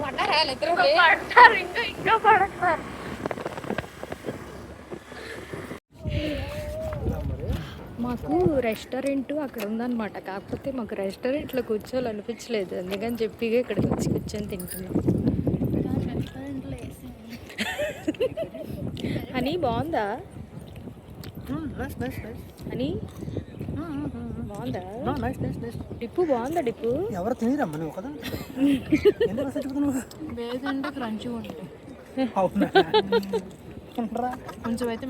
పడ్డారా ఇద్దరు పడతారు ఇంకా ఇంకా పడతారు మాకు రెస్టారెంట్ అక్కడ ఉందన్నమాట. కాకపోతే మాకు రెస్టారెంట్లో కూర్చోవాలనిపించలేదు. అందుకని చెప్పి ఇక్కడికి వచ్చి కూర్చొని తింటున్నాం. అని బాగుందా? అని బాగుందా? నైస్ నైస్ నైస్ డిప్పు బాగుందా డిప్పు? ఎవరు తినిరమ్మా నువ్వు కదా? ఎందుకు అసలు చెప్తున్నావు వేదంటే క్రంచి ఉంటుంది అవునా? తినరా కొంచెం అయితే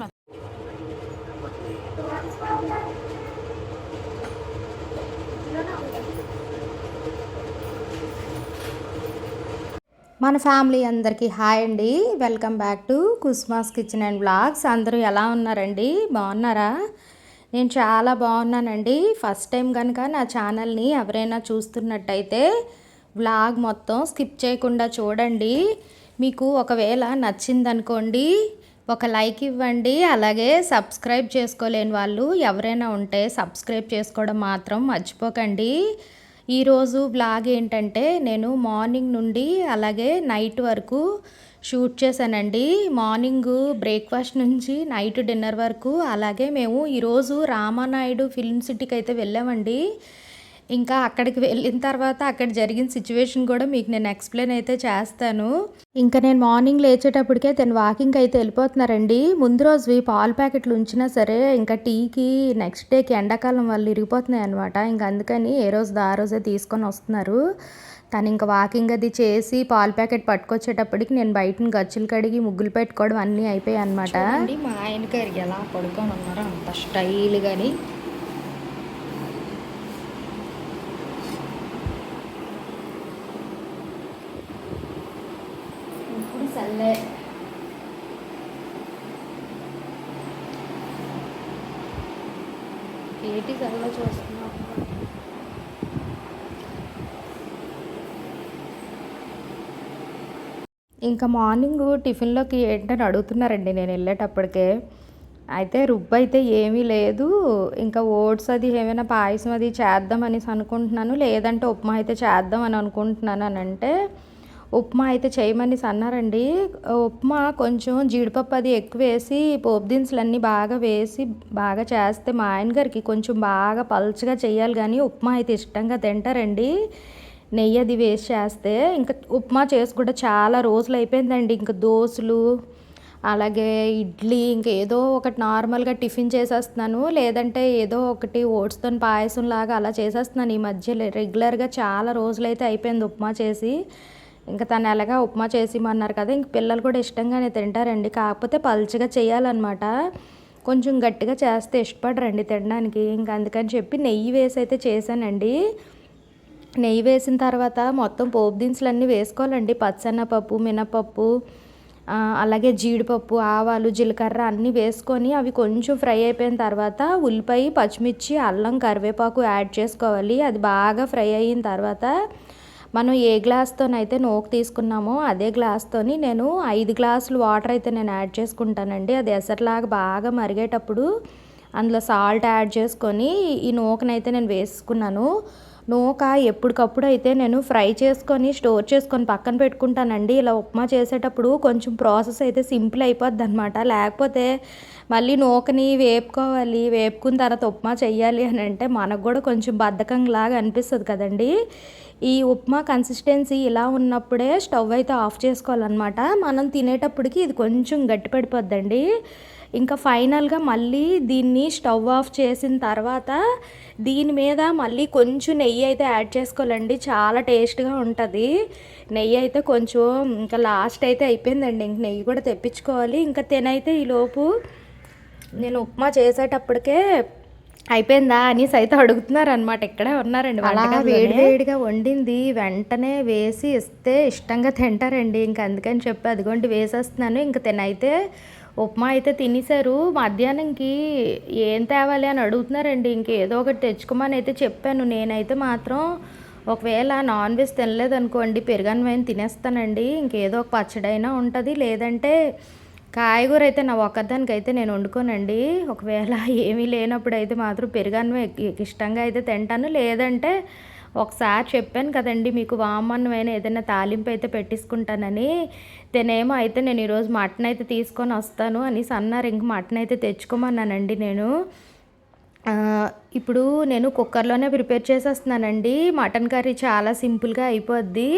మన ఫ్యామిలీ అందరికీ హాయ్ అండి. వెల్కమ్ బ్యాక్ టు కుస్మాస్ కిచెన్ అండ్ బ్లాగ్స్ అందరూ ఎలా ఉన్నారండి? బాగున్నారా? నేను చాలా బాగున్నానండి. ఫస్ట్ టైం కనుక నా ఛానల్ని ఎవరైనా చూస్తున్నట్టయితే వ్లాగ్ మొత్తం స్కిప్ చేయకుండా చూడండి. మీకు ఒకవేళ నచ్చిందనుకోండి ఒక లైక్ ఇవ్వండి అలాగే సబ్స్క్రైబ్ చేసుకోలేని వాళ్ళు ఎవరైనా ఉంటే సబ్స్క్రైబ్ చేసుకోవడం మాత్రం మర్చిపోకండి. ఈరోజు బ్లాగ్ ఏంటంటే నేను మార్నింగ్ నుండి అలాగే నైట్ వరకు షూట్ చేశానండి. మార్నింగ్ బ్రేక్ఫాస్ట్ నుంచి నైట్ డిన్నర్ వరకు. అలాగే మేము ఈరోజు రామానాయుడు ఫిల్మ్ సిటీకి అయితే వెళ్ళామండి. ఇంకా అక్కడికి వెళ్ళిన తర్వాత అక్కడ జరిగిన సిచ్యువేషన్ కూడా మీకు నేను ఎక్స్ప్లెయిన్ అయితే చేస్తాను. ఇంకా నేను మార్నింగ్ లేచేటప్పటికే తను వాకింగ్ అయితే వెళ్ళిపోతున్నారండి. ముందు రోజు పాలు ప్యాకెట్లు ఉంచినా సరే ఇంకా టీకి నెక్స్ట్ డేకి ఎండాకాలం వాళ్ళు ఇరిగిపోతున్నాయి అనమాట ఇంకా అందుకని ఏ రోజు ఆ రోజే తీసుకొని వస్తున్నారు. తను ఇంకా వాకింగ్ అది చేసి పాల ప్యాకెట్ పట్టుకొచ్చేటప్పటికి నేను బయట గచ్చులు కడిగి ముగ్గులు పెట్టుకోవడం అన్నీ అయిపోయాయి అనమాట మా ఆయన గారు ఎలా పడుకొని ఉన్నారో అంత స్టైల్ కానీ ఇప్పుడు ఏటి సల్ల చూస్తున్నావు? ఇంకా మార్నింగ్ టిఫిన్లోకి ఏంటని అడుగుతున్నారండి. నేను వెళ్ళేటప్పటికే అయితే రుబ్బు అయితే ఏమీ లేదు. ఇంకా ఓట్స్ అది ఏమైనా పాయసం అది చేద్దాం అనేసి అనుకుంటున్నాను. లేదంటే ఉప్మా అయితే చేద్దాం అని అనుకుంటున్నాను అని అంటే ఉప్మా అయితే చేయమని అన్నారండి. ఉప్మా కొంచెం జీడిపప్పు అది ఎక్కువ వేసి పోపు దినుసులు అన్నీ బాగా వేసి బాగా చేస్తే మా ఆయన గారికి కొంచెం బాగా పల్చగా చేయాలి. కానీ ఉప్మా అయితే ఇష్టంగా తింటారండి. నెయ్యి అది వేస్ట్ చేస్తే ఇంకా ఉప్మా చేసి కూడా చాలా రోజులు అయిపోయిందండి. ఇంకా దోశలు అలాగే ఇడ్లీ ఇంకా ఏదో ఒకటి నార్మల్గా టిఫిన్ చేసేస్తున్నాను. లేదంటే ఏదో ఒకటి ఓట్స్తో పాయసం లాగా అలా చేసేస్తున్నాను. ఈ మధ్య రెగ్యులర్గా చాలా రోజులైతే అయిపోయింది ఉప్మా చేసి. ఇంకా తను ఎలాగా ఉప్మా చేసిమన్నారు కదా ఇంక పిల్లలు కూడా ఇష్టంగానే తింటారండి. కాకపోతే పల్చగా చేయాలన్నమాట. కొంచెం గట్టిగా చేస్తే ఇష్టపడరండి తినడానికి. ఇంకా అందుకని చెప్పి నెయ్యి వేసి అయితే చేశానండి. నెయ్యి వేసిన తర్వాత మొత్తం పోపు దినుసులు అన్నీ వేసుకోవాలండి. పచ్చనపప్పు మినపప్పు అలాగే జీడిపప్పు ఆవాలు జీలకర్ర అన్నీ వేసుకొని అవి కొంచెం ఫ్రై అయిపోయిన తర్వాత ఉల్లిపాయ పచ్చిమిర్చి అల్లం కరివేపాకు యాడ్ చేసుకోవాలి. అది బాగా ఫ్రై అయిన తర్వాత మనం ఏ గ్లాస్తోనైతే నోకు తీసుకున్నామో అదే గ్లాస్తోని నేను ఐదు గ్లాసులు వాటర్ అయితే నేను యాడ్ చేసుకుంటానండి. అది ఎసరిలాగా బాగా మరిగేటప్పుడు అందులో సాల్ట్ యాడ్ చేసుకొని ఈ నూకనైతే నేను వేసుకున్నాను. నూక ఎప్పటికప్పుడు అయితే నేను ఫ్రై చేసుకొని స్టోర్ చేసుకొని పక్కన పెట్టుకుంటానండి. ఇలా ఉప్మా చేసేటప్పుడు కొంచెం ప్రాసెస్ అయితే సింపుల్ అయిపోద్ది అనమాట లేకపోతే మళ్ళీ నూకని వేపుకోవాలి. వేపుకున్న తర్వాత ఉప్మా చేయాలి అని అంటే మనకు కూడా కొంచెం బద్ధకంలాగా అనిపిస్తుంది కదండి. ఈ ఉప్మా కన్సిస్టెన్సీ ఇలా ఉన్నప్పుడే స్టవ్ అయితే ఆఫ్ చేసుకోవాలన్నమాట. మనం తినేటప్పటికి ఇది కొంచెం గట్టి పడిపోద్దండి ఇంకా ఫైనల్గా మళ్ళీ దీన్ని స్టవ్ ఆఫ్ చేసిన తర్వాత దీని మీద మళ్ళీ కొంచెం నెయ్యి అయితే యాడ్ చేసుకోవాలండి. చాలా టేస్ట్గా ఉంటుంది. నెయ్యి అయితే కొంచెం ఇంకా లాస్ట్ అయితే అయిపోయిందండి. ఇంక నెయ్యి కూడా తెప్పించుకోవాలి. ఇంకా తినైతే ఈలోపు నేను ఉప్మా చేసేటప్పటికే అయిపోయిందా అనేసి అయితే అడుగుతున్నారు అనమాట ఇక్కడే ఉన్నారండి అలా వేడి వేడిగా వండింది. వెంటనే వేసి ఇస్తే ఇష్టంగా తింటారండి. ఇంకా అందుకని చెప్పి అదిగోండి వేసేస్తున్నాను. ఇంకా తినైతే ఉప్మా అయితే తినేశారు. మధ్యాహ్నంకి ఏం తేవాలి అని అడుగుతున్నారండి. ఇంకేదో ఒకటి తెచ్చుకోమని అయితే చెప్పాను. నేనైతే మాత్రం ఒకవేళ నాన్ వెజ్ తినలేదనుకోండి పెరుగన్వయం తినేస్తానండి. ఇంకేదో ఒక పచ్చడైనా ఉంటుంది. లేదంటే కాయగూర అయితే నా ఒక్కదానికి అయితే నేను వండుకోనండి. ఒకవేళ ఏమీ లేనప్పుడు అయితే మాత్రం పెరుగన్నం ఇష్టంగా అయితే తింటాను. లేదంటే ఒకసారి చెప్పాను కదండి మీకు వామన్నమైన ఏదైనా తాలింపు అయితే పెట్టించుకుంటానని. తినేమో అయితే నేను ఈరోజు మటన్ అయితే తీసుకొని వస్తాను అనేసి అన్నారు. ఇంక మటన్ అయితే తెచ్చుకోమన్నానండి నేను. ఇప్పుడు నేను కుక్కర్లోనే ప్రిపేర్ చేసేస్తున్నానండి. మటన్ కర్రీ చాలా సింపుల్గా అయిపోద్ది.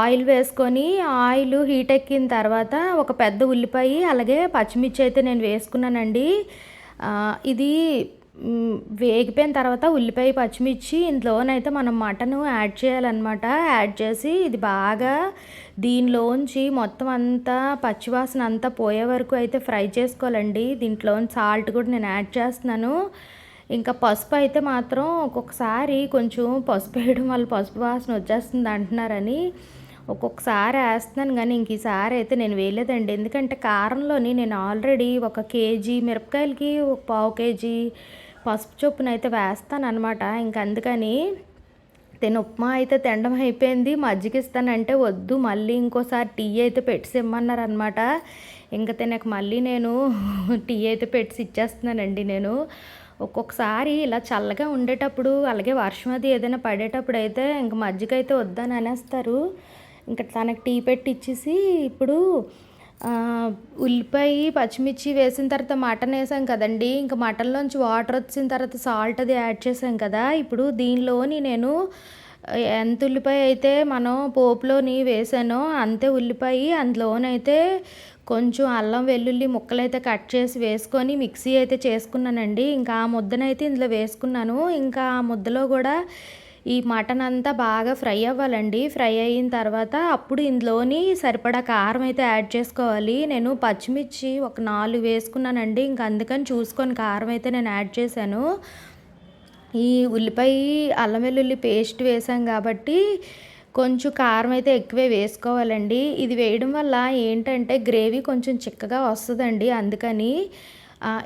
ఆయిల్ వేసుకొని ఆయిల్ హీట్ ఎక్కిన తర్వాత ఒక పెద్ద ఉల్లిపాయ అలాగే పచ్చిమిర్చి అయితే నేను వేసుకున్నానండి. ఇది వేగిపోయిన తర్వాత ఉల్లిపాయ పచ్చిమిర్చి ఇందులోనైతే మనం మటన్ యాడ్ చేయాలన్నమాట. యాడ్ చేసి ఇది బాగా దీనిలోంచి మొత్తం అంతా పచ్చివాసన అంతా పోయే వరకు అయితే ఫ్రై చేసుకోవాలండి. దీంట్లో సాల్ట్ కూడా నేను యాడ్ చేస్తున్నాను. ఇంకా పసుపు అయితే మాత్రం ఒక్కొక్కసారి కొంచెం పసుపు వేయడం వల్ల పసుపు వాసన వచ్చేస్తుంది అంటున్నారని ఒక్కొక్కసారి వేస్తున్నాను కానీ ఇంక ఈసారి అయితే నేను వేయలేదండి. ఎందుకంటే కారంలోని నేను ఆల్రెడీ ఒక కేజీ మిరపకాయలకి ఒక పావు కేజీ పసుపు చొప్పున అయితే వేస్తాను అనమాట ఇంక అందుకని తిన. ఉప్మా అయితే తినడం అయిపోయింది. మజ్జిగ ఇస్తానంటే వద్దు. మళ్ళీ ఇంకోసారి టీ అయితే పెట్టి ఇమ్మన్నారు అనమాట ఇంకా తినక మళ్ళీ నేను టీ అయితే పెట్టి ఇచ్చేస్తున్నానండి నేను. ఒక్కొక్కసారి ఇలా చల్లగా ఉండేటప్పుడు అలాగే వర్షం అది ఏదైనా పడేటప్పుడు అయితే ఇంక మజ్జిగ అయితే వద్దని అనేస్తారు. ఇంకా తనకి టీ పెట్టి ఇచ్చేసి ఇప్పుడు ఉల్లిపాయ పచ్చిమిర్చి వేసిన తర్వాత మటన్ వేసాం కదండి. ఇంకా మటన్లోంచి వాటర్ వచ్చిన తర్వాత సాల్ట్ అది యాడ్ చేసాం కదా. ఇప్పుడు దీనిలోని నేను ఎంత ఉల్లిపాయ అయితే మనం పోపులోని వేసానో అంతే ఉల్లిపాయ అందులోనైతే కొంచెం అల్లం వెల్లుల్లి ముక్కలు అయితే కట్ చేసి వేసుకొని మిక్సీ అయితే చేసుకున్నానండి. ఇంకా ఆ ముద్దనైతే ఇందులో వేసుకున్నాను. ఇంకా ఆ ముద్దలో కూడా ఈ మటన్ అంతా బాగా ఫ్రై అవ్వాలండి. ఫ్రై అయిన తర్వాత అప్పుడు ఇందులోని సరిపడా కారం అయితే యాడ్ చేసుకోవాలి. నేను పచ్చిమిర్చి ఒక నాలుగు వేసుకున్నానండి. ఇంకా అందుకని చూసుకొని కారం అయితే నేను యాడ్ చేశాను. ఈ ఉల్లిపాయ అల్లం వెల్లుల్లి పేస్ట్ వేసాం కాబట్టి కొంచెం కారం అయితే ఎక్కువే వేసుకోవాలండి. ఇది వేయడం వల్ల ఏంటంటే గ్రేవీ కొంచెం చిక్కగా వస్తుందండి. అందుకని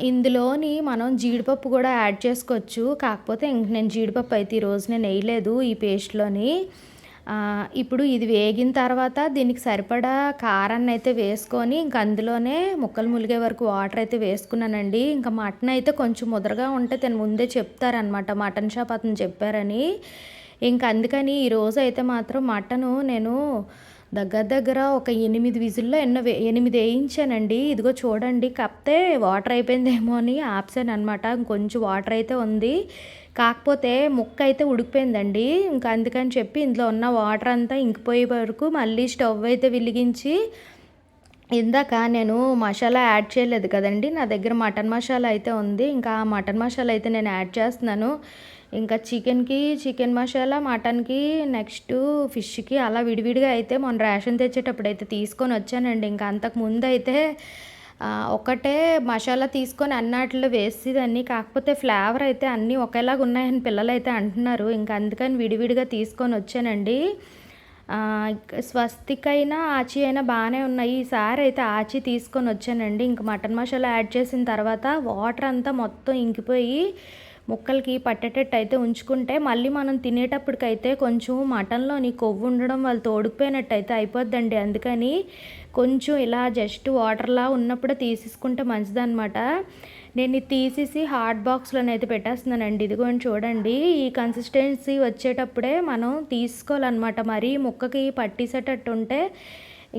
ఇందులోని మనం జీడిపప్పు కూడా యాడ్ చేసుకోవచ్చు. కాకపోతే ఇంక నేను జీడిపప్పు అయితే ఈరోజు నేను వేయలేదు ఈ పేస్ట్లోని. ఇప్పుడు ఇది వేగిన తర్వాత దీనికి సరిపడా కారాన్ని అయితే వేసుకొని ఇంక అందులోనే ముక్కలు ములిగే వరకు వాటర్ అయితే వేసుకున్నానండి. ఇంకా మటన్ అయితే కొంచెం ముదరగా ఉంటే తను ముందే చెప్తారనమాట మటన్ షాప్ అతను చెప్పారని. ఇంక అందుకని ఈరోజు అయితే మాత్రం మటను నేను దగ్గర దగ్గర ఒక ఎనిమిది విజిల్లో ఎన్నో వే ఎనిమిది వేయించానండి. ఇదిగో చూడండి కప్తే వాటర్ అయిపోయిందేమో అని ఆప్షన్ అనమాట ఇంకొంచెం వాటర్ అయితే ఉంది. కాకపోతే ముక్క అయితే ఉడికిపోయిందండి. ఇంకా అందుకని చెప్పి ఇందులో ఉన్న వాటర్ అంతా ఇంకిపోయే వరకు మళ్ళీ స్టవ్ అయితే వెలిగించి ఇందాక నేను మసాలా యాడ్ చేయలేదు కదండి నా దగ్గర మటన్ మసాలా అయితే ఉంది. ఇంకా ఆ మటన్ మసాలా అయితే నేను యాడ్ చేస్తున్నాను. ఇంకా చికెన్కి చికెన్ మసాలా మటన్కి నెక్స్ట్ ఫిష్కి అలా విడివిడిగా అయితే మొన్న రేషన్ తెచ్చేటప్పుడు అయితే తీసుకొని వచ్చానండి. ఇంకా అంతకు ముందు అయితే ఒకటే మసాలా తీసుకొని అన్నాటిలో వేసేదాన్ని కాకపోతే ఫ్లేవర్ అయితే అన్నీ ఒకేలాగా ఉన్నాయని పిల్లలు అయితే అంటున్నారు. ఇంకా అందుకని విడివిడిగా తీసుకొని వచ్చానండి. స్వస్తికైనా స్వస్తిక్ అయినా ఆచి అయినా బాగానే ఉన్నాయి. ఈసారి అయితే ఆచి తీసుకొని వచ్చానండి. ఇంక మటన్ మసాలా యాడ్ చేసిన తర్వాత వాటర్ అంతా మొత్తం ఇంకిపోయి ముక్కలకి పట్టేటట్టు అయితే ఉంచుకుంటే మళ్ళీ మనం తినేటప్పటికైతే కొంచెం మటన్లోని కొవ్వు ఉండడం వాళ్ళు తోడుకుపోయినట్టు అయితే అయిపోద్దండి. అందుకని కొంచెం ఇలా జస్ట్ వాటర్లా ఉన్నప్పుడే తీసేసుకుంటే మంచిదన్నమాట. నేను ఇది తీసేసి హాట్ బాక్స్లోనైతే పెట్టేస్తున్నానండి. ఇదిగోండి చూడండి. ఈ కన్సిస్టెన్సీ వచ్చేటప్పుడే మనం తీసుకోవాలన్నమాట. మరీ ముక్కకి పట్టేసేటట్టు ఉంటే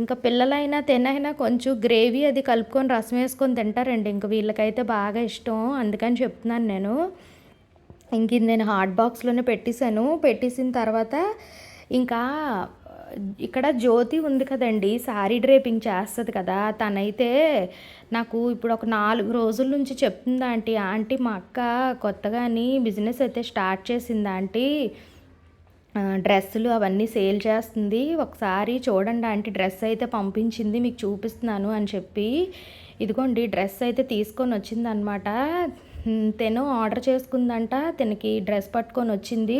ఇంకా పిల్లలైనా తినైనా కొంచెం గ్రేవీ అది కలుపుకొని రసం వేసుకొని తింటారండి. ఇంకా వీళ్ళకైతే బాగా ఇష్టం. అందుకని చెప్తున్నాను నేను. ఇంక ఇది నేను హాట్ బాక్స్లోనే పెట్టేశాను. పెట్టేసిన తర్వాత ఇంకా ఇక్కడ జ్యోతి ఉంది కదండి శారీ డ్రేపింగ్ చేస్తుంది కదా తనైతే నాకు ఇప్పుడు ఒక నాలుగు రోజుల నుంచి చెప్తుంది ఆంటీ ఆంటీ మా అక్క కొత్తగాని బిజినెస్ అయితే స్టార్ట్ చేసింది ఆంటీ? డ్రెస్సులు అవన్నీ సేల్ చేస్తుంది. ఒకసారి చూడండి ఆంటీ డ్రెస్ అయితే పంపించింది మీకు చూపిస్తున్నాను అని చెప్పి ఇదిగోండి డ్రెస్ అయితే తీసుకొని వచ్చింది అనమాట తను ఆర్డర్ చేసుకుందంట. తనకి డ్రెస్ పట్టుకొని వచ్చింది.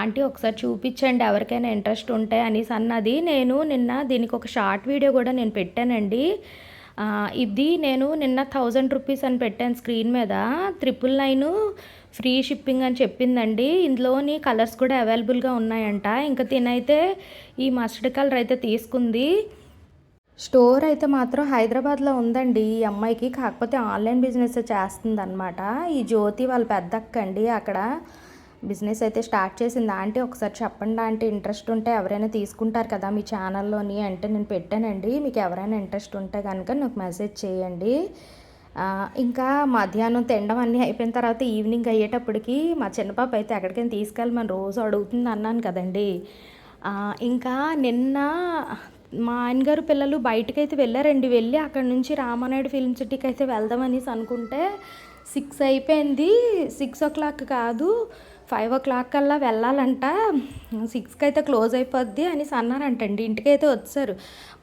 ఆంటీ ఒకసారి చూపించండి. ఎవరికైనా ఇంట్రెస్ట్ ఉంటే అనేసి అన్నది. నేను నిన్న దీనికి ఒక షార్ట్ వీడియో కూడా నేను పెట్టానండి. ఇది నేను నిన్న థౌజండ్ రూపీస్ అని పెట్టాను స్క్రీన్ మీద. ట్రిపుల్ నైన్ ఫ్రీ షిప్పింగ్ అని చెప్పిందండి. ఇందులోని కలర్స్ కూడా అవైలబుల్గా ఉన్నాయంట. ఇంకా తినైతే ఈ మస్టర్డ్ కలర్ అయితే తీసుకుంది. స్టోర్ అయితే మాత్రం హైదరాబాద్లో ఉందండి. ఈ అమ్మాయికి కాకపోతే ఆన్లైన్ బిజినెస్ చేస్తుంది అనమాట ఈ జ్యోతి వాళ్ళ పెద్దక్క అండి అక్కడ. బిజినెస్ అయితే స్టార్ట్ చేసింది. ఆంటీ ఒకసారి చెప్పండి ఆంటీ ఇంట్రెస్ట్ ఉంటే ఎవరైనా తీసుకుంటారు కదా మీ ఛానల్లోని అంటే నేను పెట్టానండి. మీకు ఎవరైనా ఇంట్రెస్ట్ ఉంటే కనుక నాకు మెసేజ్ చేయండి. ఇంకా మధ్యాహ్నం తినడం అన్నీ అయిపోయిన తర్వాత ఈవినింగ్ అయ్యేటప్పటికి మా చిన్నపాప అయితే ఎక్కడికైనా తీసుకెళ్ళమని రోజు అడుగుతుంది అన్నాను కదండి ఇంకా నిన్న మా ఆయనగారు పిల్లలు బయటకైతే వెళ్ళారండి. వెళ్ళి అక్కడ నుంచి రామానాయుడు ఫిల్మ్ సిటీకి అయితే వెళ్దామనేసి అనుకుంటే సిక్స్ అయిపోయింది. సిక్స్ ఓ క్లాక్ కాదు ఫైవ్ ఓ క్లాక్ కల్లా వెళ్ళాలంట. సిక్స్కి అయితే క్లోజ్ అయిపోద్ది అనేసి అన్నారంటండి. ఇంటికి అయితే వచ్చారు.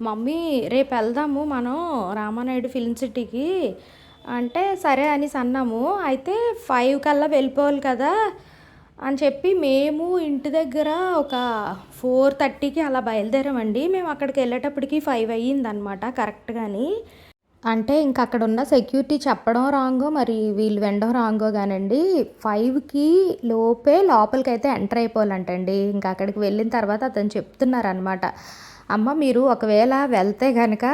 మమ్మీ రేపు వెళ్దాము మనం రామానాయుడు ఫిల్మ్ సిటీకి అంటే సరే అనేసి అన్నాము. అయితే ఫైవ్ కల్లా వెళ్ళిపోవాలి కదా. అని చెప్పి మేము ఇంటి దగ్గర ఒక ఫోర్ థర్టీకి అలా బయలుదేరామండి. మేము అక్కడికి వెళ్ళేటప్పటికి ఫైవ్ అయ్యిందనమాట కరెక్ట్గాని. అంటే ఇంక అక్కడ ఉన్న సెక్యూరిటీ చెప్పడం రాంగో మరి వీళ్ళు వినడం రాంగో కానండి ఫైవ్కి లోపే లోపలికి అయితే ఎంటర్ అయిపోవాలంటండి. ఇంకా అక్కడికి వెళ్ళిన తర్వాత అతను చెప్తున్నారనమాట అమ్మ మీరు ఒకవేళ వెళ్తే కనుక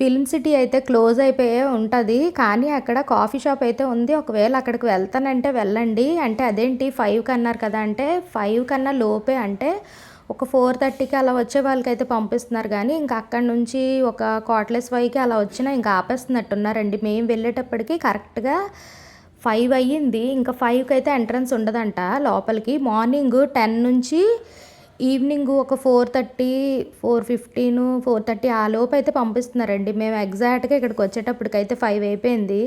ఫిల్మ్ సిటీ అయితే క్లోజ్ అయిపోయే ఉంటుంది కానీ అక్కడ కాఫీ షాప్ అయితే ఉంది. ఒకవేళ అక్కడికి వెళ్తానంటే వెళ్ళండి. అంటే అదేంటి ఫైవ్కి అన్నారు కదా అంటే ఫైవ్ కన్నా లోపే అంటే ఒక ఫోర్ థర్టీకి అలా వచ్చే వాళ్ళకైతే పంపిస్తున్నారు. కానీ ఇంకా అక్కడ నుంచి ఒక కోట్లెస్ ఫైవ్కి అలా వచ్చినా ఇంకా ఆపేస్తున్నట్టున్నారండి. మేము వెళ్ళేటప్పటికి కరెక్ట్గా ఫైవ్ అయ్యింది. ఇంకా ఫైవ్కి అయితే ఎంట్రన్స్ ఉండదంట లోపలికి. మార్నింగ్ టెన్ నుంచి ఈవినింగ్ ఒక four thirty four fifteen four thirty ఆ లోపు అయితే పంపిస్తున్నారండి. మేము ఎగ్జాక్ట్గా ఇక్కడికి వచ్చేటప్పటికైతే ఫైవ్ అయిపోయింది.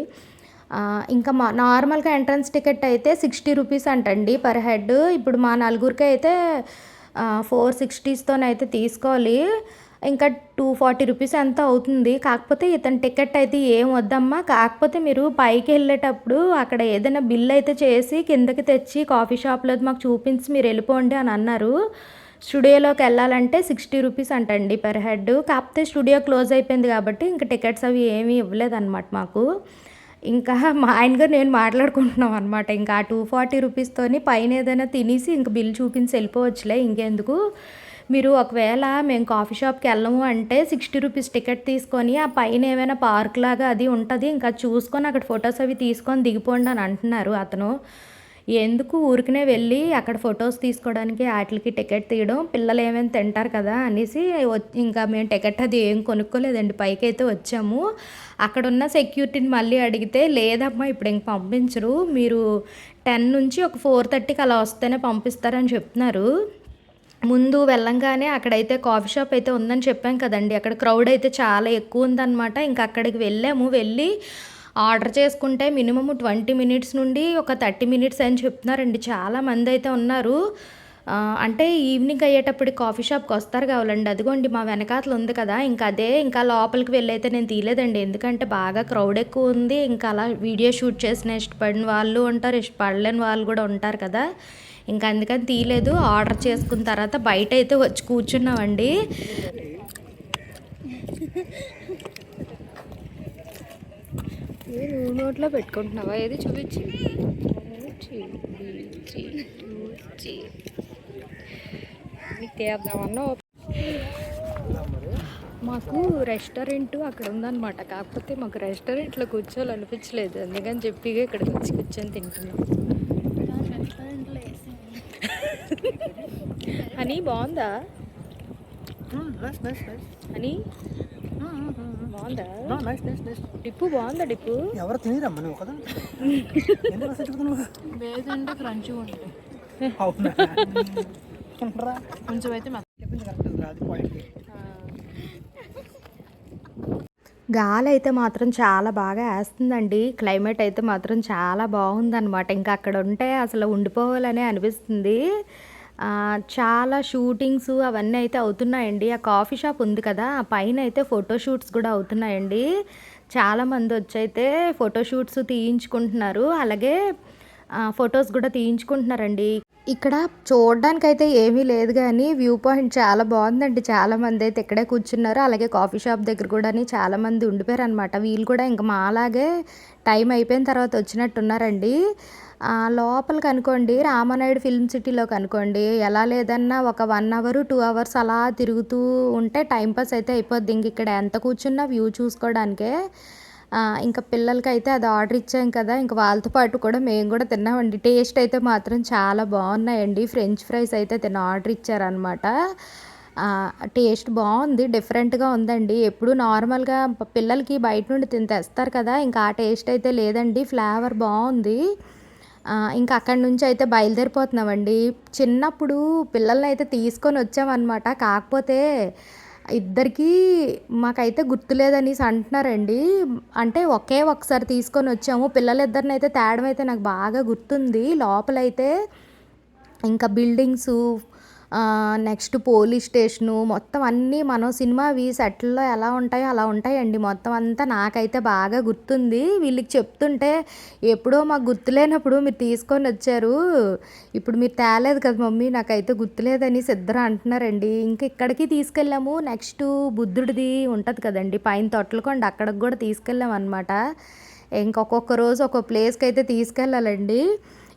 ఇంకా మా నార్మల్గా ఎంట్రన్స్ టికెట్ అయితే సిక్స్టీ రూపీస్ అంటండి పర్ హెడ్. ఇప్పుడు మా నలుగురికి అయితే ఫోర్ సిక్స్టీస్తోనైతే తీసుకోవాలి. ఇంకా టూ ఫార్టీ రూపీస్ ఎంత అవుతుంది? కాకపోతే ఇతని టికెట్ అయితే ఏం వద్దమ్మా. కాకపోతే మీరు పైకి వెళ్ళేటప్పుడు అక్కడ ఏదైనా బిల్ అయితే చేసి కిందకి తెచ్చి కాఫీ షాప్లో మాకు చూపించి మీరు వెళ్ళిపోండి అని అన్నారు. స్టూడియోలోకి వెళ్ళాలంటే సిక్స్టీ రూపీస్ అంటండి పర్ హెడ్ కాకపోతే స్టూడియో క్లోజ్ అయిపోయింది కాబట్టి ఇంకా టికెట్స్ అవి ఏమీ ఇవ్వలేదన్నమాట మాకు. ఇంకా మా ఆయన గారు నేను మాట్లాడుకుంటున్నాం అనమాట ఇంకా ఆ టూ ఫార్టీ రూపీస్తోని పైన ఏదైనా తినేసి ఇంక బిల్ చూపించి వెళ్ళిపోవచ్చులే ఇంకెందుకు? మీరు ఒకవేళ మేము కాఫీ షాప్కి వెళ్ళము అంటే సిక్స్టీ రూపీస్ టికెట్ తీసుకొని ఆ పైన ఏమైనా పార్క్ లాగా అది ఉంటుంది ఇంకా చూసుకొని అక్కడ ఫొటోస్ అవి తీసుకొని దిగిపోండి అని అంటున్నారు అతను. ఎందుకు ఊరికనే వెళ్ళి అక్కడ ఫొటోస్ తీసుకోవడానికి వాటికి టికెట్ తీయడం? పిల్లలు ఏమైనా తింటారు కదా అనేసి ఇంకా మేము టికెట్ అది ఏం కొనుక్కోలేదండి. పైకి అయితే వచ్చాము. అక్కడ ఉన్న సెక్యూరిటీని మళ్ళీ అడిగితే లేదమ్మా ఇప్పుడు ఇంక పంపించరు. మీరు టెన్ నుంచి ఒక ఫోర్ థర్టీకి అలా వస్తేనే పంపిస్తారని చెప్తున్నారు. ముందు వెళ్ళంగానే అక్కడైతే కాఫీ షాప్ అయితే ఉందని చెప్పాం కదండి. అక్కడ క్రౌడ్ అయితే చాలా ఎక్కువ ఉందన్నమాట. ఇంకా అక్కడికి వెళ్ళాము. వెళ్ళి ఆర్డర్ చేసుకుంటే మినిమం ట్వంటీ మినిట్స్ నుండి ఒక థర్టీ మినిట్స్ అని చెప్తున్నారండి. చాలా మంది అయితే ఉన్నారు. అంటే ఈవినింగ్ అయ్యేటప్పుడు కాఫీ షాప్కి వస్తారు కావాలండి. అదిగోండి మా వెనకాతలు ఉంది కదా. ఇంకా అదే ఇంకా లోపలికి వెళ్ళైతే నేను తీయలేదండి. ఎందుకంటే బాగా క్రౌడ్ ఎక్కువ ఉంది. ఇంకా అలా వీడియో షూట్ చేసిన ఇష్టపడిన వాళ్ళు ఉంటారు ఇష్టపడలేని వాళ్ళు కూడా ఉంటారు కదా. ఇంకా అందుకని తీయలేదు. ఆర్డర్ చేసుకున్న తర్వాత బయట అయితే వచ్చి కూర్చున్నామండి. నోట్లో పెట్టుకుంటున్నావా? ఏది చూపించి. మాకు రెస్టారెంట్ అక్కడ ఉందన్నమాట. కాకపోతే మాకు రెస్టారెంట్లో కూర్చోవాలనిపించలేదు. అందుకని చెప్పి ఇక్కడికి వచ్చి కూర్చొని తింటున్నాం. అని బాగుందా? అని బాగుందా? నైస్ నైస్ నైస్ డిప్పు బాగుందా డిప్పు? ఎవరు తినేదమ్మా నువ్వు కదా? అంటే క్రంచిగా ఉంటుంది కొంచెం అయితే గాలి అయితే మాత్రం చాలా బాగా వేస్తుందండి. క్లైమేట్ అయితే మాత్రం చాలా బాగుందన్నమాట. ఇంకా అక్కడ ఉంటే అసలు ఉండిపోవాలనే అనిపిస్తుంది. చాలా షూటింగ్స్ అవన్నీ అయితే అవుతున్నాయండి. ఆ కాఫీ షాప్ ఉంది కదా ఆ పైన అయితే ఫోటోషూట్స్ కూడా అవుతున్నాయండి. చాలామంది వచ్చైతే ఫోటోషూట్స్ తీయించుకుంటున్నారు. అలాగే ఫొటోస్ కూడా తీయించుకుంటున్నారండి. ఇక్కడ చూడడానికి అయితే ఏమీ లేదు కానీ వ్యూ పాయింట్ చాలా బాగుందండి. చాలా మంది అయితే ఇక్కడే కూర్చున్నారు. అలాగే కాఫీ షాప్ దగ్గర కూడా చాలామంది ఉండిపోయారు అనమాట వీళ్ళు కూడా ఇంకా మాలాగే టైం అయిపోయిన తర్వాత వచ్చినట్టున్నారండి. లోపల కనుకోండి రామనాయుడు రామానాయుడు ఫిల్మ్ సిటీలో కనుకోండి ఎలా లేదన్నా ఒక వన్ అవర్ టూ అవర్స్ అలా తిరుగుతూ ఉంటే టైంపాస్ అయితే అయిపోద్ది. ఇంక ఇక్కడ ఎంత కూర్చున్నా వ్యూ చూసుకోవడానికే. ఇంకా ఇంకా పిల్లలకైతే అది ఆర్డర్ ఇచ్చాం కదా ఇంకా వాళ్ళతో పాటు కూడా మేము కూడా తిన్నామండి. టేస్ట్ అయితే మాత్రం చాలా బాగున్నాయండి. ఫ్రెంచ్ ఫ్రైస్ అయితే తిన్న ఆర్డర్ ఇచ్చారనమాట టేస్ట్ బాగుంది డిఫరెంట్గా ఉందండి. ఎప్పుడు నార్మల్గా పిల్లలకి బయట నుండి తిని తెస్తారు కదా ఇంకా ఆ టేస్ట్ అయితే లేదండి. ఫ్లేవర్ బాగుంది. ఇంకా అక్కడి నుంచి అయితే బయలుదేరిపోతున్నామండి. చిన్నప్పుడు పిల్లల్ని అయితే తీసుకొని వచ్చామన్నమాట. కాకపోతే ఇద్దరికీ మాకైతే గుర్తులేదనేసి అంటున్నారండి. అంటే ఒకే ఒకసారి తీసుకొని వచ్చాము. పిల్లలిద్దరిని అయితే తేడం అయితే నాకు బాగా గుర్తుంది. లోపలైతే ఇంకా బిల్డింగ్స్ నెక్స్ట్ పోలీస్ స్టేషను మొత్తం అన్నీ మనం సినిమావి సెట్లో ఎలా ఉంటాయో అలా ఉంటాయండి. మొత్తం అంతా నాకైతే బాగా గుర్తుంది. వీళ్ళకి చెప్తుంటే ఎప్పుడో మాకు గుర్తులేనప్పుడు మీరు తీసుకొని వచ్చారు. ఇప్పుడు మీరు తేలేదు కదా మమ్మీ నాకైతే గుర్తులేదని ఇద్దరు అంటున్నారండి. ఇంకా ఇక్కడికి తీసుకెళ్ళాము. నెక్స్ట్ బుద్ధుడిది ఉంటుంది కదండి పైన తొట్లకొండ అక్కడికి కూడా తీసుకెళ్ళాం అనమాట ఇంకొక్కొక్క రోజు ఒక ప్లేస్కి అయితే తీసుకెళ్ళాలండి.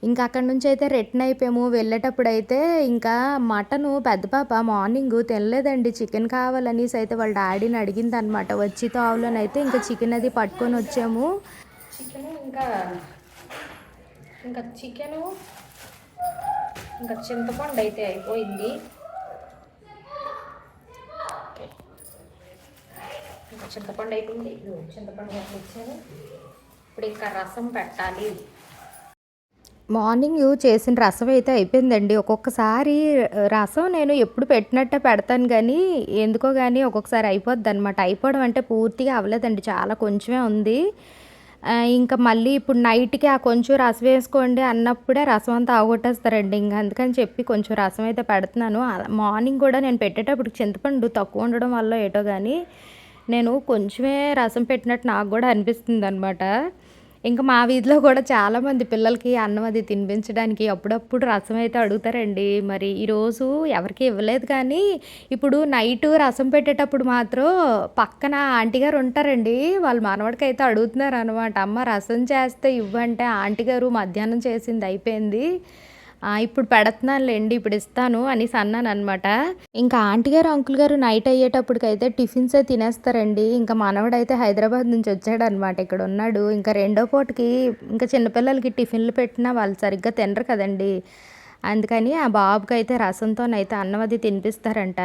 ఇంకా అక్కడ నుంచి అయితే రిటర్న్ అయిపోయాము. వెళ్ళేటప్పుడు అయితే ఇంకా మటను పెద్ద పాప మార్నింగ్ తినలేదండి. చికెన్ కావాలనేసి అయితే వాళ్ళ డాడీని అడిగింది అనమాట వచ్చి తావులోనైతే ఇంకా చికెన్ అది పట్టుకొని వచ్చాము. చికెన్ ఇంకా ఇంకా చికెను ఇంకా చింతపండు అయితే అయిపోయింది. ఇంకా చింతపండు అయిపోయింది. చింతపండు వచ్చాను. ఇప్పుడు ఇంకా రసం పెట్టాలి. మార్నింగ్ చేసిన రసం అయితే అయిపోయిందండి. ఒక్కొక్కసారి రసం నేను ఎప్పుడు పెట్టినట్టే పెడతాను కానీ ఎందుకో కానీ ఒక్కొక్కసారి అయిపోద్ది అనమాట అయిపోవడం అంటే పూర్తిగా అవ్వలేదండి. చాలా కొంచెమే ఉంది. ఇంకా మళ్ళీ ఇప్పుడు నైట్కి ఆ కొంచెం రసం వేసుకోండి అన్నప్పుడే రసం అంతా ఆగొట్టేస్తారండి. ఇంకా అందుకని చెప్పి కొంచెం రసం అయితే పెడుతున్నాను. మార్నింగ్ కూడా నేను పెట్టేటప్పుడు చింతపండు తక్కువ ఉండడం వల్ల ఏటో కానీ నేను కొంచెమే రసం పెట్టినట్టు నాకు కూడా అనిపిస్తుంది అనమాట ఇంకా మా వీధిలో కూడా చాలామంది పిల్లలకి అన్నం అది తినిపించడానికి అప్పుడప్పుడు రసం అయితే అడుగుతారండి. మరి ఈరోజు ఎవరికి ఇవ్వలేదు కానీ ఇప్పుడు నైట్ రసం పెట్టేటప్పుడు మాత్రం పక్కన ఆంటీ గారు ఉంటారండి. వాళ్ళ మనవడికి అయితే అడుగుతున్నారు అనమాట అమ్మ రసం చేస్తే ఇవ్వంటే ఆంటీ గారు మధ్యాహ్నం చేసింది అయిపోయింది. ఇప్పుడు పెడుతున్నానులేండి ఇప్పుడు ఇస్తాను అనేసి అన్నాను అనమాట ఇంకా ఆంటీ గారు అంకుల్ గారు నైట్ అయ్యేటప్పటికైతే టిఫిన్సే తినేస్తారండి. ఇంకా మనవడైతే హైదరాబాద్ నుంచి వచ్చాడు అనమాట ఇక్కడ ఉన్నాడు. ఇంకా రెండో పూటకి ఇంకా చిన్నపిల్లలకి టిఫిన్లు పెట్టినా వాళ్ళు సరిగ్గా తినరు కదండి. అందుకని ఆ బాబుకి అయితే రసంతోనైతే అన్నం అది తినిపిస్తారంట.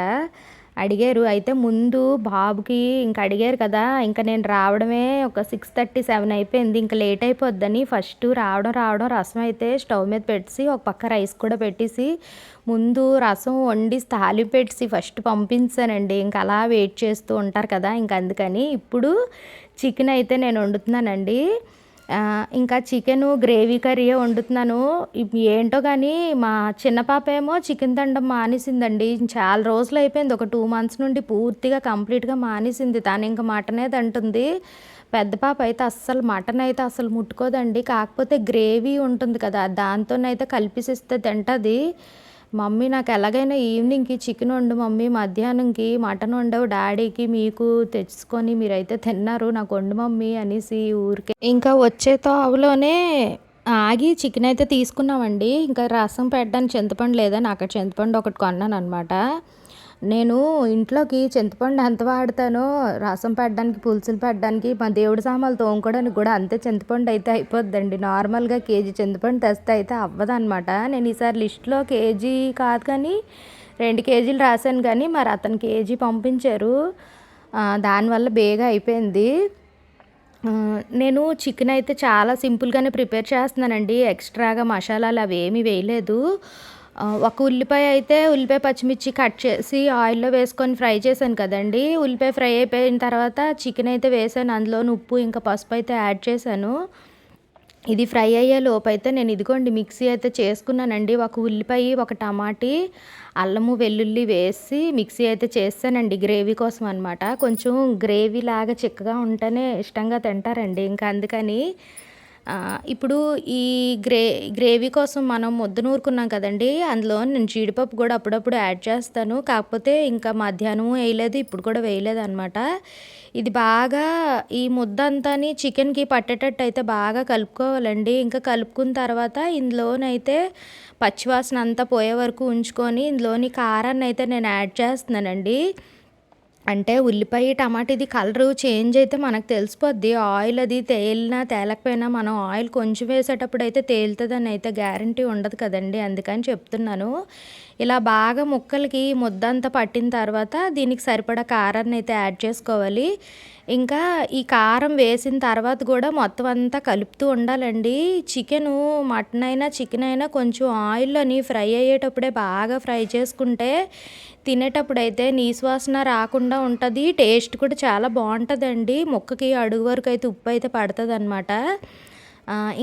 అడిగారు. అయితే ముందు బాబుకి ఇంకా అడిగారు కదా ఇంకా నేను రావడమే ఒక సిక్స్ థర్టీ సెవెన్ అయిపోయింది. ఇంకా లేట్ అయిపోద్దని ఫస్ట్ రావడం రావడం రసం అయితే స్టవ్ మీద పెట్టేసి ఒక పక్క రైస్ కూడా పెట్టేసి ముందు రసం వండి తాలి పెట్టేసి ఫస్ట్ పంపించానండి. ఇంకా అలా వెయిట్ చేస్తూ ఉంటారు కదా ఇంకా అందుకని ఇప్పుడు చికెన్ అయితే నేను వండుతున్నానండి. ఇంకా చికెను గ్రేవీ కర్రీ వండుతున్నాను. ఏంటో కానీ మా చిన్న పాప ఏమో చికెన్ తండం మానేసిందండి. చాలా రోజులు అయిపోయింది. ఒక టూ మంత్స్ నుండి పూర్తిగా కంప్లీట్గా మానేసింది. తను ఇంకా మటనే అంటుంది పెద్ద పాప అయితే అస్సలు మటన్ అయితే అసలు ముట్టుకోదండి. కాకపోతే గ్రేవీ ఉంటుంది కదా దాంతోనైతే కల్పిసిస్తే తింటుంది. మమ్మీ నాకు ఎలాగైనా ఈవినింగ్కి చికెన్ వండు మమ్మీ మధ్యాహ్నంకి మటన్ వండవు డాడీకి మీకు తెచ్చుకొని మీరైతే తిన్నారు నాకు వండు మమ్మీ అనేసి ఊరికే. ఇంకా వచ్చే తోవలోనే ఆగి చికెన్ అయితే తీసుకున్నామండి. ఇంకా రసం పెట్టడానికి చింతపండు లేదని అక్కడ చింతపండు ఒకటి కొన్నాను అనమాట నేను ఇంట్లోకి చింతపండు ఎంత వాడతానో రసం పెట్టడానికి పులుసులు పెట్టడానికి మా దేవుడి సామాన్లు తోముకోవడానికి కూడా అంతే చింతపండు అయితే అయిపోద్దండి. నార్మల్గా కేజీ చింతపండు తెస్తే అయితే అవ్వదన్నమాట. నేను ఈసారి లిస్ట్లో కేజీ కాదు కానీ రెండు కేజీలు రాశాను కానీ మరి అతను కేజీ పంపించారు. దానివల్ల బేగా అయిపోయింది. నేను చికెన్ అయితే చాలా సింపుల్గానే ప్రిపేర్ చేస్తున్నానండి. ఎక్స్ట్రాగా మసాలాలు అవి ఏమీ వేయలేదు. ఒక ఉల్లిపాయ అయితే ఉల్లిపాయ పచ్చిమిర్చి కట్ చేసి ఆయిల్లో వేసుకొని ఫ్రై చేశాను కదండి. ఉల్లిపాయ ఫ్రై అయిపోయిన తర్వాత చికెన్ అయితే వేసాను. అందులో ఉప్పు ఇంకా పసుపు అయితే యాడ్ చేశాను. ఇది ఫ్రై అయ్యే లోపు అయితే నేను ఇదిగోండి మిక్సీ అయితే చేసుకున్నానండి. ఒక ఉల్లిపాయ ఒక టమాటీ అల్లము వెల్లుల్లి వేసి మిక్సీ అయితే చేస్తానండి గ్రేవీ కోసం అనమాట కొంచెం గ్రేవీ లాగా చిక్కగా ఉంటేనే ఇష్టంగా తింటారండి. ఇంకా అందుకని ఇప్పుడు ఈ గ్రే గ్రేవీ కోసం మనం ముద్ద నూరుకున్నాం కదండి. అందులో నేను జీడిపప్పు కూడా అప్పుడప్పుడు యాడ్ చేస్తాను. కాకపోతే ఇంకా మధ్యాహ్నం వేయలేదు ఇప్పుడు కూడా వేయలేదు అనమాట ఇది బాగా ఈ ముద్ద అంతాని చికెన్కి పట్టేటట్టు అయితే బాగా కలుపుకోవాలండి. ఇంకా కలుపుకున్న తర్వాత ఇందులోనైతే పచ్చివాసన అంతా పోయే వరకు ఉంచుకొని ఇందులోని కారాన్ని అయితే నేను యాడ్ చేస్తున్నానండి. అంటే ఉల్లిపాయ టమాటా ఇది కలరు చేంజ్ అయితే మనకు తెలిసిపోద్ది. ఆయిల్ అది తేలినా తేలకపోయినా మనం ఆయిల్ కొంచెం వేసేటప్పుడు అయితే తేలుతుందని అయితే గ్యారంటీ ఉండదు కదండి. అందుకని చెప్తున్నాను. ఇలా బాగా ముక్కలకి ముద్దంతా పట్టిన తర్వాత దీనికి సరిపడా కారాన్ని అయితే యాడ్ చేసుకోవాలి. ఇంకా ఈ కారం వేసిన తర్వాత కూడా మొత్తం అంతా కలుపుతూ ఉండాలండి. చికెను మటన్ అయినా చికెన్ అయినా కొంచెం ఆయిల్లోని ఫ్రై అయ్యేటప్పుడే బాగా ఫ్రై చేసుకుంటే తినేటప్పుడు అయితే నీసువాసన రాకుండా ఉంటుంది. టేస్ట్ కూడా చాలా బాగుంటుందండి. ముక్కకి అడుగు వరకు అయితే ఉప్పు అయితే పడుతుంది అనమాట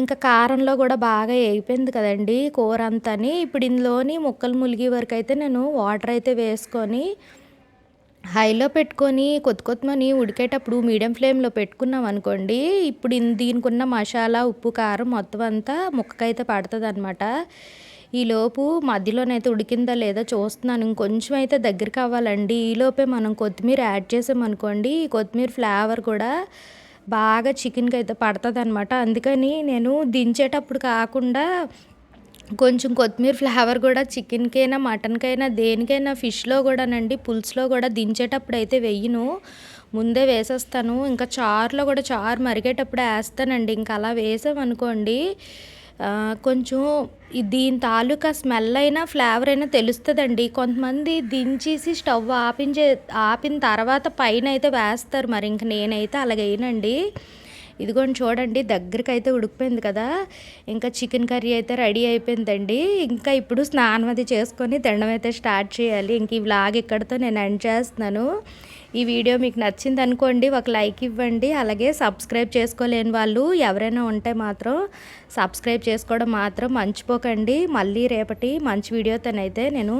ఇంకా కారంలో కూడా బాగా వేగిపోయింది కదండి కూర అంతాని. ఇప్పుడు ఇందులోని ముక్కలు ములిగి వరకు అయితే నేను వాటర్ అయితే వేసుకొని హైలో పెట్టుకొని కొత్త కొత్తమని ఉడికేటప్పుడు మీడియం ఫ్లేమ్లో పెట్టుకున్నాం అనుకోండి ఇప్పుడు దీనికి ఉన్న మసాలా ఉప్పు కారం మొత్తం అంతా ముక్కకైతే పడుతుంది అనమాట ఈలోపు మధ్యలోనైతే ఉడికిందా లేదా చూస్తున్నాను. ఇంకొంచెం అయితే దగ్గర అవ్వాలండి ఈలోపే మనం కొత్తిమీర యాడ్ చేసామనుకోండి ఈ కొత్తిమీర ఫ్లేవర్ కూడా బాగా చికెన్కి అయితే పడుతుంది అనమాట అందుకని నేను దించేటప్పుడు కాకుండా కొంచెం కొత్తిమీర ఫ్లేవర్ కూడా చికెన్కైనా మటన్కైనా దేనికైనా ఫిష్లో కూడానండి పులుసులో కూడా దించేటప్పుడు అయితే వెయ్యను. ముందే వేసేస్తాను. ఇంకా చారులో కూడా చారు మరిగేటప్పుడు వేస్తానండి. ఇంకా అలా వేసామనుకోండి కొంచెం దీని తాలూకా స్మెల్ అయినా ఫ్లేవర్ అయినా తెలుస్తుందండి. కొంతమంది దించేసి స్టవ్ ఆపించే ఆపిన తర్వాత పైన అయితే వేస్తారు. మరి ఇంక నేనైతే అలాగ ఇదిగోండి చూడండి దగ్గరికి అయితే ఉడికిపోయింది కదా. ఇంకా చికెన్ కర్రీ అయితే రెడీ అయిపోయిందండి. ఇంకా ఇప్పుడు స్నానం అది చేసుకొని తినడం అయితే స్టార్ట్ చేయాలి. ఇంక ఈ వ్లాగ్ ఇక్కడితో నేను ఎండ్ చేస్తున్నాను. ఈ వీడియో మీకు నచ్చింది అనుకోండి ఒక లైక్ ఇవ్వండి. అలాగే సబ్స్క్రైబ్ చేసుకోలేని వాళ్ళు ఎవరైనా ఉంటే మాత్రం సబ్స్క్రైబ్ చేసుకోవడం మాత్రం మర్చిపోకండి. మళ్ళీ రేపటి మంచి వీడియోతోనైతే నేను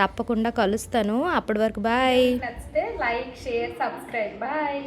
తప్పకుండా కలుస్తాను. అప్పటి వరకు బాయ్. నచ్చితే లైక్ షేర్ సబ్స్క్రైబ్. బాయ్.